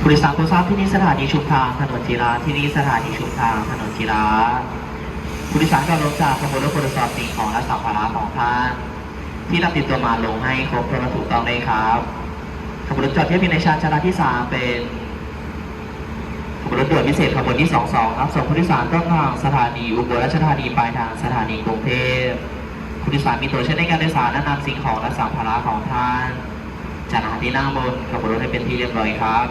ผู้โดยสารโปรทราที่นี่สถานีชุมทางถนนจีราที่นี่สถานีชุมทางถนนจีราผู้โดยสารก็ลงจากขบวนรถโดยสารสิ่งของและสัมภาระของท่านที่รับติดตัวมาลงให้ครบถ้วนะถูกต้องเลยครับขบวนรถจอดเทียบในชานชาลาที่สามเป็นขบวนรถด่วนพิเศษขบวนที่สองสองครับส่งผู้โดยสารต้นทางสถานีอุบลราชธานีปลายทางสถานีกรุงเทพผู้โดยสารมีตัวเช่นในการโดยสารและนำสิ่งของและสัมภาระของท่านจานาหาที่นั่งบนขบวนรถให้เป็นที่เรียบร้อยครับ